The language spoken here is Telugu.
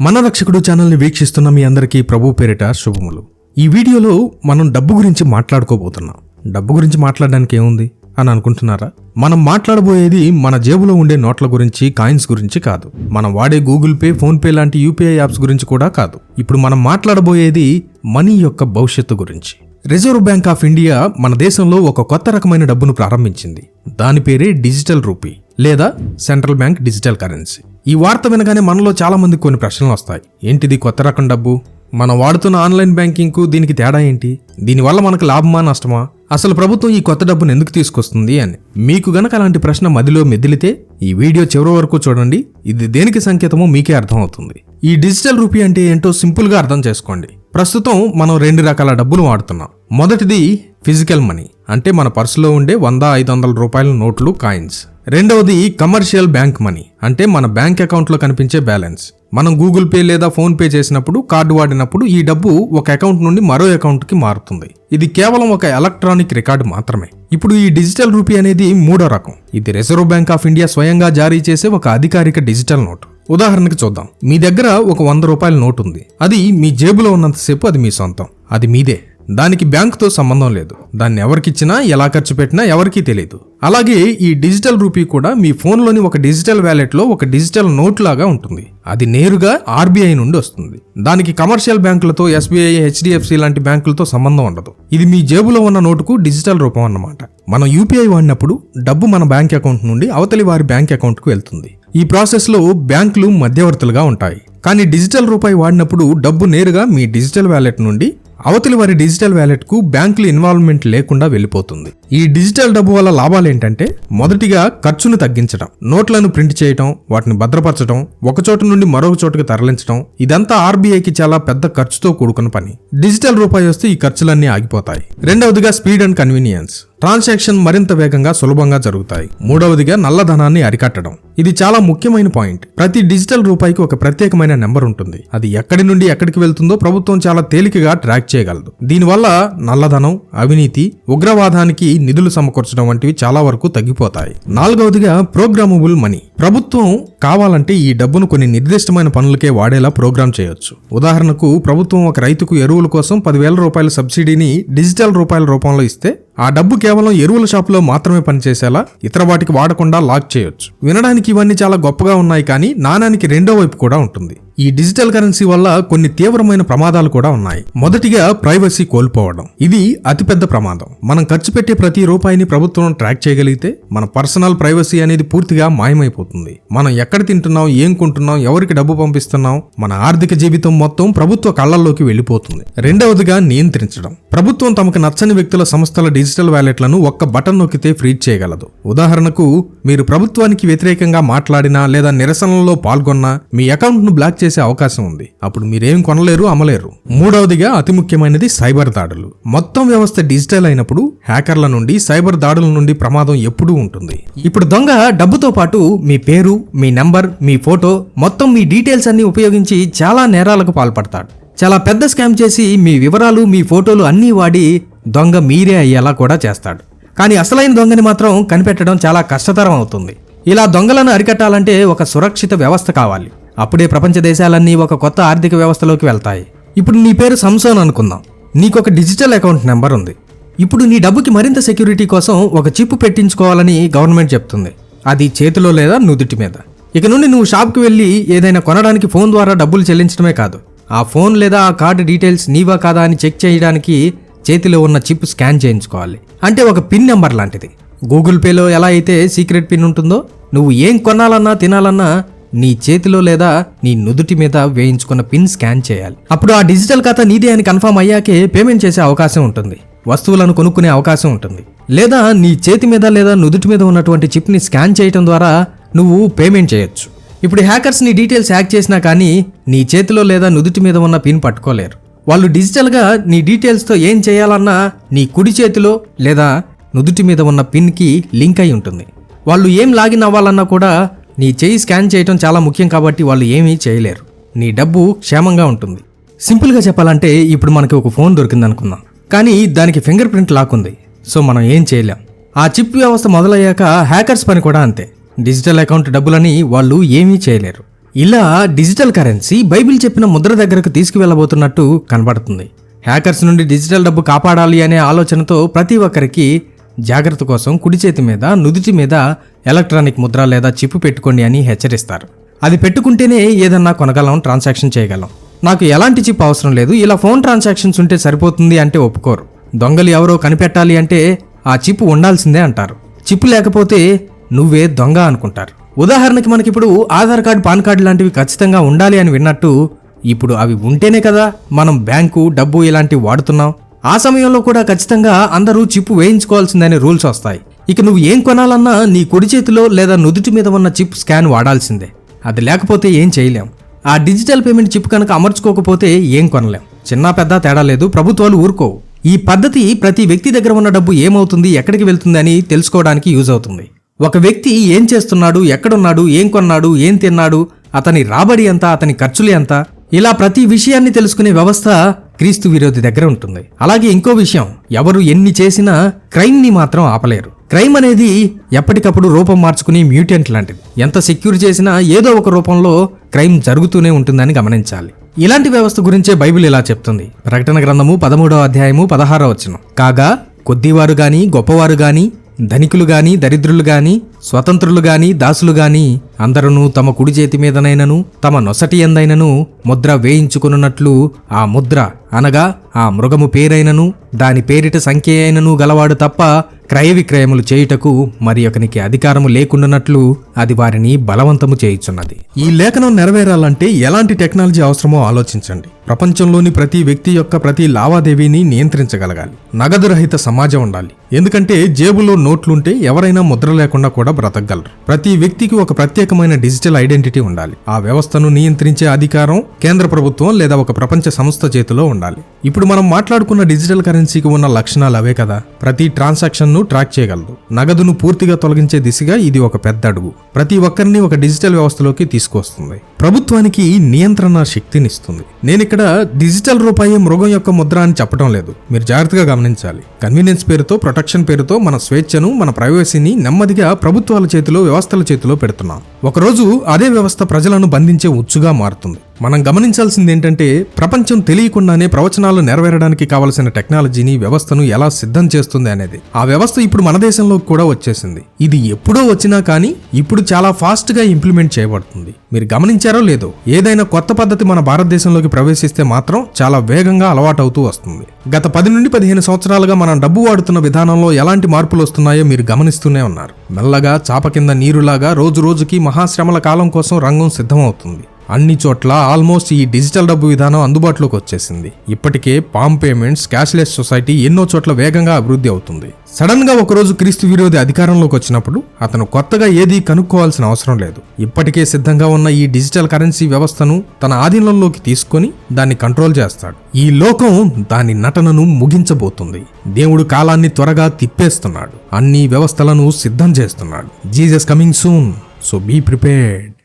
మన రక్షకుడు ఛానల్ని వీక్షిస్తున్న మీ అందరికీ ప్రభు పేరిట శుభములు. ఈ వీడియోలో మనం డబ్బు గురించి మాట్లాడుకోబోతున్నాం. డబ్బు గురించి మాట్లాడడానికి ఏముంది? అని అనుకుంటున్నారా? మనం మాట్లాడబోయేది మన జేబులో ఉండే నోట్ల గురించి కాయిన్స్ గురించి కాదు. మనం వాడే గూగుల్ పే ఫోన్ పే లాంటి యూపీఐ యాప్స్ గురించి కూడా కాదు. ఇప్పుడు మనం మాట్లాడబోయేది మనీ యొక్క భవిష్యత్తు గురించి. రిజర్వ్ బ్యాంక్ ఆఫ్ ఇండియా మన దేశంలో ఒక కొత్త రకమైన డబ్బును ప్రారంభించింది. దాని పేరే డిజిటల్ రూపీ లేదా సెంట్రల్ బ్యాంక్ డిజిటల్ కరెన్సీ. ఈ వార్త వినగానే మనలో చాలా మందికి కొన్ని ప్రశ్నలు వస్తాయి. ఏంటిది కొత్త రకం డబ్బు? మనం వాడుతున్న ఆన్లైన్ బ్యాంకింగ్కు దీనికి తేడా ఏంటి? దీనివల్ల మనకు లాభమా నష్టమా? అసలు ప్రభుత్వం ఈ కొత్త డబ్బును ఎందుకు తీసుకొస్తుంది అని. మీకు గనక అలాంటి ప్రశ్న మదిలో మెదిలితే ఈ వీడియో చివరి వరకు చూడండి. ఇది దేనికి సంకేతమో మీకే అర్థమవుతుంది. ఈ డిజిటల్ రూపీ అంటే ఏంటో సింపుల్గా అర్థం చేసుకోండి. ప్రస్తుతం మనం రెండు రకాల డబ్బులు వాడుతున్నాం. మొదటిది ఫిజికల్ మనీ అంటే మన పర్సులో ఉండే వంద ఐదు వందల రూపాయల నోట్లు కాయిన్స్. రెండవది కమర్షియల్ బ్యాంక్ మనీ అంటే మన బ్యాంక్ అకౌంట్లో కనిపించే బ్యాలెన్స్. మనం గూగుల్ పే లేదా ఫోన్ పే చేసినప్పుడు కార్డు వాడినప్పుడు ఈ డబ్బు ఒక అకౌంట్ నుండి మరో అకౌంట్కి మారుతుంది. ఇది కేవలం ఒక ఎలక్ట్రానిక్ రికార్డు మాత్రమే. ఇప్పుడు ఈ డిజిటల్ రూపీ అనేది మూడో రకం. ఇది రిజర్వ్ బ్యాంక్ ఆఫ్ ఇండియా స్వయంగా జారీ చేసే ఒక అధికారిక డిజిటల్ నోటు. ఉదాహరణకు చూద్దాం. మీ దగ్గర ఒక వంద రూపాయల నోటు ఉంది. అది మీ జేబులో ఉన్నంతసేపు అది మీ సొంతం. అది మీదే. దానికి బ్యాంకుతో సంబంధం లేదు. దాన్ని ఎవరికిచ్చినా ఎలా ఖర్చు పెట్టినా ఎవరికీ తెలియదు అలాగే ఈ డిజిటల్ రూపీ కూడా మీ ఫోన్లోని ఒక డిజిటల్ వ్యాలెట్లో ఒక డిజిటల్ నోట్ లాగా ఉంటుంది. అది నేరుగా ఆర్బీఐ నుండి వస్తుంది. దానికి కమర్షియల్ బ్యాంకులతో ఎస్బీఐ హెచ్డిఎఫ్సి లాంటి బ్యాంకులతో సంబంధం ఉండదు. ఇది మీ జేబులో ఉన్న నోటుకు డిజిటల్ రూపం అన్నమాట. మనం యూపీఐ వాడినప్పుడు డబ్బు మన బ్యాంక్ అకౌంట్ నుండి అవతలి వారి బ్యాంక్ అకౌంట్కు వెళ్తుంది. ఈ ప్రాసెస్లో బ్యాంకులు మధ్యవర్తులుగా ఉంటాయి. కానీ డిజిటల్ రూపాయి వాడినప్పుడు డబ్బు నేరుగా మీ డిజిటల్ వ్యాలెట్ నుండి అవతలి వారి డిజిటల్ వ్యాలెట్కు బ్యాంకులు ఇన్వాల్వ్మెంట్ లేకుండా వెళ్ళిపోతుంది. ఈ డిజిటల్ డబ్బు వల్ల లాభాలు ఏంటంటే మొదటిగా ఖర్చును తగ్గించడం నోట్లను ప్రింట్ చేయడం వాటిని భద్రపరచడం ఒక చోట నుండి మరొక చోటుకు తరలించడం ఇదంతా ఆర్బీఐకి చాలా పెద్ద ఖర్చుతో కూడుకున్న పని. డిజిటల్ రూపాయి వస్తే ఈ ఖర్చులన్నీ ఆగిపోతాయి. రెండవదిగా స్పీడ్ అండ్ కన్వీనియన్స్. ట్రాన్సాక్షన్ మరింత వేగంగా సులభంగా జరుగుతాయి. మూడవదిగా నల్లధనాన్ని అరికట్టడం. ఇది చాలా ముఖ్యమైన పాయింట్. ప్రతి డిజిటల్ రూపాయికి ఒక ప్రత్యేకమైన నెంబర్ ఉంటుంది. అది ఎక్కడి నుండి ఎక్కడికి వెళ్తుందో ప్రభుత్వం చాలా తేలికగా ట్రాక్ చేయగలదు. దీనివల్ల నల్లధనం అవినీతి ఉగ్రవాదానికి నిధులు సమకూర్చడం వంటివి చాలా వరకు తగ్గిపోతాయి. నాలుగవదిగా ప్రోగ్రామబుల్ మనీ. ప్రభుత్వం కావాలంటే ఈ డబ్బును కొన్ని నిర్దిష్టమైన పనులకే వాడేలా ప్రోగ్రామ్ చేయొచ్చు. ఉదాహరణకు ప్రభుత్వం ఒక రైతుకు ఎరువుల కోసం పదివేల రూపాయల సబ్సిడీని డిజిటల్ రూపాయల రూపంలో ఇస్తే ఆ డబ్బు కేవలం ఎరువుల షాపులో మాత్రమే పనిచేసేలా ఇతర వాటికి వాడకుండా లాక్ చేయొచ్చు. వినడానికి ఇవన్నీ చాలా గొప్పగా ఉన్నాయి కానీ నాణానికి రెండో వైపు కూడా ఉంటుంది. ఈ డిజిటల్ కరెన్సీ వల్ల కొన్ని తీవ్రమైన ప్రమాదాలు కూడా ఉన్నాయి. మొదటిగా ప్రైవసీ కోల్పోవడం. ఇది అతిపెద్ద ప్రమాదం. మనం ఖర్చు పెట్టే ప్రతి రూపాయిని ప్రభుత్వం ట్రాక్ చేయగలిగితే మన పర్సనల్ ప్రైవసీ అనేది పూర్తిగా మాయమైపోతుంది. మనం ఎక్కడ తింటున్నాం ఏం కొంటున్నాం ఎవరికి డబ్బు పంపిస్తున్నాం మన ఆర్థిక జీవితం మొత్తం ప్రభుత్వ కళ్ళల్లోకి వెళ్ళిపోతుంది. రెండవదిగా నియంత్రించడం. ప్రభుత్వం తమకు నచ్చని వ్యక్తుల సంస్థల డిజిటల్ వ్యాలెట్లను ఒక్క బటన్ నొక్కితే ఫ్రీజ్ చేయగలదు. ఉదాహరణకు మీరు ప్రభుత్వానికి వ్యతిరేకంగా మాట్లాడినా లేదా నిరసనలో పాల్గొన్నా మీ అకౌంట్ను బ్లాక్ బ్లాక్ చేసే అవకాశం ఉంది. అప్పుడు మీరేం కొనలేరు అమ్మలేరు. మూడవదిగా అతి ముఖ్యమైనది సైబర్ దాడులు. మొత్తం వ్యవస్థ డిజిటల్ అయినప్పుడు హ్యాకర్ల నుండి సైబర్ దాడుల నుండి ప్రమాదం ఎప్పుడూ ఉంటుంది. ఇప్పుడు దొంగ డబ్బుతో పాటు మీ పేరు మీ నంబర్ మీ ఫోటో మొత్తం మీ డీటెయిల్స్ అన్ని ఉపయోగించి చాలా నేరాలకు పాల్పడతాడు. చాలా పెద్ద స్కామ్ చేసి మీ వివరాలు మీ ఫోటోలు అన్నీ వాడి దొంగ మీరే అయ్యేలా కూడా చేస్తాడు. కానీ అసలైన దొంగని మాత్రం కనిపెట్టడం చాలా కష్టతరం అవుతుంది. ఇలా దొంగలను అరికట్టాలంటే ఒక సురక్షిత వ్యవస్థ కావాలి. అప్పుడే ప్రపంచ దేశాలన్నీ ఒక కొత్త ఆర్థిక వ్యవస్థలోకి వెళ్తాయి. ఇప్పుడు నీ పేరు సంసోన్ అనుకుందాం. నీకు ఒక డిజిటల్ అకౌంట్ నెంబర్ ఉంది. ఇప్పుడు నీ డబ్బుకి మరింత సెక్యూరిటీ కోసం ఒక చిప్ పెట్టించుకోవాలని గవర్నమెంట్ చెప్తుంది. అది చేతిలో లేదా నుదుటి మీద. ఇక నుండి నువ్వు షాప్కి వెళ్ళి ఏదైనా కొనడానికి ఫోన్ ద్వారా డబ్బులు చెల్లించడమే కాదు. ఆ ఫోన్ లేదా ఆ కార్డు డీటెయిల్స్ నీవా కాదా అని చెక్ చేయడానికి చేతిలో ఉన్న చిప్ స్కాన్ చేయించుకోవాలి. అంటే ఒక పిన్ నెంబర్ లాంటిది. గూగుల్ పేలో ఎలా అయితే సీక్రెట్ పిన్ ఉంటుందో నువ్వు ఏం కొనాలన్నా తినాలన్నా నీ చేతిలో లేదా నీ నుదుటి మీద వేయించుకున్న పిన్ స్కాన్ చేయాలి. అప్పుడు ఆ డిజిటల్ ఖాతా నీదే అని కన్ఫర్మ్ అయ్యాకే పేమెంట్ చేసే అవకాశం ఉంటుంది. వస్తువులను కొనుక్కునే అవకాశం ఉంటుంది. లేదా నీ చేతి మీద లేదా నుదుటి మీద ఉన్నటువంటి చిప్ని స్కాన్ చేయటం ద్వారా నువ్వు పేమెంట్ చేయొచ్చు. ఇప్పుడు హ్యాకర్స్ నీ డీటెయిల్స్ హ్యాక్ చేసినా కానీ నీ చేతిలో లేదా నుదుటి మీద ఉన్న పిన్ పట్టుకోలేరు. వాళ్ళు డిజిటల్గా నీ డీటెయిల్స్తో ఏం చేయాలన్నా నీ కుడి చేతిలో లేదా నుదుటి మీద ఉన్న పిన్కి లింక్ అయి ఉంటుంది. వాళ్ళు ఏం లాగిన్ అవ్వాలన్నా కూడా నీ చేయి స్కాన్ చేయటం చాలా ముఖ్యం కాబట్టి వాళ్ళు ఏమీ చేయలేరు. నీ డబ్బు క్షేమంగా ఉంటుంది. సింపుల్గా చెప్పాలంటే ఇప్పుడు మనకి ఒక ఫోన్ దొరికింది అనుకుందాం కానీ దానికి ఫింగర్ ప్రింట్ లాక్ ఉంది. సో మనం ఏం చేయలేం. ఆ చిప్ వ్యవస్థ మొదలయ్యాక హ్యాకర్స్ పని కూడా అంతే. డిజిటల్ అకౌంట్ డబ్బులని వాళ్ళు ఏమీ చేయలేరు. ఇలా డిజిటల్ కరెన్సీ బైబిల్ చెప్పిన ముద్ర దగ్గరకు తీసుకువెళ్ళబోతున్నట్టు కనబడుతుంది. హ్యాకర్స్ నుండి డిజిటల్ డబ్బు కాపాడాలి అనే ఆలోచనతో ప్రతి ఒక్కరికి జాగ్రత్త కోసం కుడి చేతి మీద నుదుటి మీద ఎలక్ట్రానిక్ ముద్ర లేదా చిప్ పెట్టుకోండి అని హెచ్చరిస్తారు. అది పెట్టుకుంటేనే ఏదన్నా కొనగలం ట్రాన్సాక్షన్ చేయగలం. నాకు ఎలాంటి చిప్ అవసరం లేదు ఇలా ఫోన్ ట్రాన్సాక్షన్స్ ఉంటే సరిపోతుంది అంటే ఒప్పుకోరు. దొంగలు ఎవరో కనిపెట్టాలి అంటే ఆ చిప్ ఉండాల్సిందే అంటారు. చిప్ లేకపోతే నువ్వే దొంగ అనుకుంటారు. ఉదాహరణకి మనకిప్పుడు ఆధార్ కార్డు పాన్ కార్డు లాంటివి ఖచ్చితంగా ఉండాలి అని విన్నట్టు ఇప్పుడు అవి ఉంటేనే కదా మనం బ్యాంకు డబ్బు ఇలాంటివి వాడుతున్నాం. ఆ సమయంలో కూడా ఖచ్చితంగా అందరూ చిప్ వేయించుకోవాల్సిందనే రూల్స్ వస్తాయి. ఇక నువ్వు ఏం కొనాలన్నా నీ కుడి చేతిలో లేదా నుదుటి మీద ఉన్న చిప్ స్కాన్ వాడాల్సిందే. అది లేకపోతే ఏం చేయలేం. ఆ డిజిటల్ పేమెంట్ చిప్ కనుక అమర్చుకోకపోతే ఏం కొనలేం. చిన్న పెద్ద తేడా లేదు ప్రభుత్వాలు ఊరుకోవు. ఈ పద్ధతి ప్రతి వ్యక్తి దగ్గర ఉన్న డబ్బు ఏమవుతుంది ఎక్కడికి వెళ్తుంది అని తెలుసుకోవడానికి యూజ్ అవుతుంది. ఒక వ్యక్తి ఏం చేస్తున్నాడు ఎక్కడున్నాడు ఏం కొన్నాడు ఏం తిన్నాడు అతని రాబడి ఎంత అతని ఖర్చులు ఎంత? ఇలా ప్రతి విషయాన్ని తెలుసుకునే వ్యవస్థ క్రీస్తు విరోధి దగ్గర ఉంటుంది. అలాగే ఇంకో విషయం ఎవరు ఎన్ని చేసినా క్రైమ్ని మాత్రం ఆపలేరు. క్రైమ్ అనేది ఎప్పటికప్పుడు రూపం మార్చుకుని మ్యూటెంట్ లాంటిది. ఎంత సెక్యూర్ చేసినా ఏదో ఒక రూపంలో క్రైమ్ జరుగుతూనే ఉంటుందని గమనించాలి. ఇలాంటి వ్యవస్థ గురించే బైబిల్ ఇలా చెప్తుంది. ప్రకటన గ్రంథము పదమూడవ అధ్యాయము పదహారవ వచ్చిన కాగా కొద్దివారు గాని గొప్పవారు గాని ధనికులు గాని దరిద్రులు గాని స్వతంత్రులు గాని దాసులు గాని అందరూ తమ కుడి చేతి మీదనైనను తమ నొసటి ఎందైనను ముద్ర వేయించుకున్నట్లు ఆ ముద్ర అనగా ఆ మృగము పేరైనను దాని పేరిట సంఖ్య అయినను గలవాడు తప్ప క్రయ విక్రయములు చేయుటకు మరి ఒకనికి అధికారము లేకుండానట్లు అది వారిని బలవంతము చేయుచున్నది. ఈ లేఖనం నెరవేరాలంటే ఎలాంటి టెక్నాలజీ అవసరమో ఆలోచించండి. ప్రపంచంలోని ప్రతి వ్యక్తి యొక్క ప్రతి లావాదేవీని నియంత్రించగలగాలి. నగదు రహిత సమాజం ఉండాలి. ఎందుకంటే జేబులో నోట్లుంటే ఎవరైనా ముద్ర లేకుండా కూడా బ్రతకగలరు. ప్రతి వ్యక్తికి ఒక ప్రత్యేకమైన డిజిటల్ ఐడెంటిటీ ఉండాలి. ఆ వ్యవస్థను నియంత్రించే అధికారం కేంద్ర ప్రభుత్వం లేదా ఒక ప్రపంచ సంస్థ చేతిలో ఉండాలి. ఇప్పుడు మనం మాట్లాడుకున్న డిజిటల్ కరెన్సీకి ఉన్న లక్షణాలు అవే కదా? ప్రతి ట్రాన్సాక్షన్ను ట్రాక్ చేయగలదు. నగదును పూర్తిగా తొలగించే దిశగా ఇది ఒక పెద్ద అడుగు. ప్రతి ఒక్కరిని ఒక డిజిటల్ వ్యవస్థలోకి తీసుకొస్తుంది. ప్రభుత్వానికి నియంత్రణ శక్తినిస్తుంది. నేను ఇక్కడ డిజిటల్ రూపాయి మృగం యొక్క ముద్ర అని చెప్పడం లేదు. మీరు జాగ్రత్తగా గమనించాలి. కన్వీనియన్స్ పేరుతో ప్రొటెక్షన్ పేరుతో మన స్వేచ్ఛను మన ప్రైవసీని నెమ్మదిగా ప్రభుత్వాల చేతిలో వ్యవస్థల చేతిలో పెడుతున్నాం. ఒకరోజు అదే వ్యవస్థ ప్రజలను బంధించే ఉచ్చుగా మారుతుంది. మనం గమనించాల్సింది ఏంటంటే ప్రపంచం తెలియకుండానే ప్రవచనాలు నెరవేరడానికి కావలసిన టెక్నాలజీని వ్యవస్థను ఎలా సిద్ధం చేస్తుంది అనేది. ఆ వ్యవస్థ ఇప్పుడు మన దేశంలో కూడా వచ్చేసింది. ఇది ఎప్పుడో వచ్చినా కానీ ఇప్పుడు చాలా ఫాస్ట్గా ఇంప్లిమెంట్ చేయబడుతుంది. మీరు గమనించారో లేదో ఏదైనా కొత్త పద్ధతి మన భారతదేశంలోకి ప్రవేశిస్తే మాత్రం చాలా వేగంగా అలవాటవుతూ వస్తుంది. గత పది నుండి పదిహేను సంవత్సరాలుగా మనం డబ్బు వాడుతున్న విధానంలో ఎలాంటి మార్పులు వస్తున్నాయో మీరు గమనిస్తూనే ఉన్నారు. మెల్లగా చాప కింద నీరులాగా రోజు రోజుకి మహాశ్రమల కాలం కోసం రంగం సిద్ధమవుతుంది. అన్ని చోట్ల ఆల్మోస్ట్ ఈ డిజిటల్ డబ్బు విధానం అందుబాటులోకి వచ్చేసింది. ఇప్పటికే పామ్ పేమెంట్స్ క్యాష్లెస్ సొసైటీ ఎన్నో చోట్ల వేగంగా అభివృద్ధి అవుతుంది. సడన్గా ఒకరోజు క్రీస్తు విరోధి అధికారంలోకి వచ్చినప్పుడు అతను కొత్తగా ఏదీ కనుక్కోవాల్సిన అవసరం లేదు. ఇప్పటికే సిద్ధంగా ఉన్న ఈ డిజిటల్ కరెన్సీ వ్యవస్థను తన ఆధీనంలోకి తీసుకొని దాన్ని కంట్రోల్ చేస్తాడు. ఈ లోకం దాని నటనను ముగించబోతుంది. దేవుడు కాలాన్ని త్వరగా తిప్పేస్తున్నాడు. అన్ని వ్యవస్థలను సిద్ధం చేస్తున్నాడు. Jesus coming soon. So be prepared.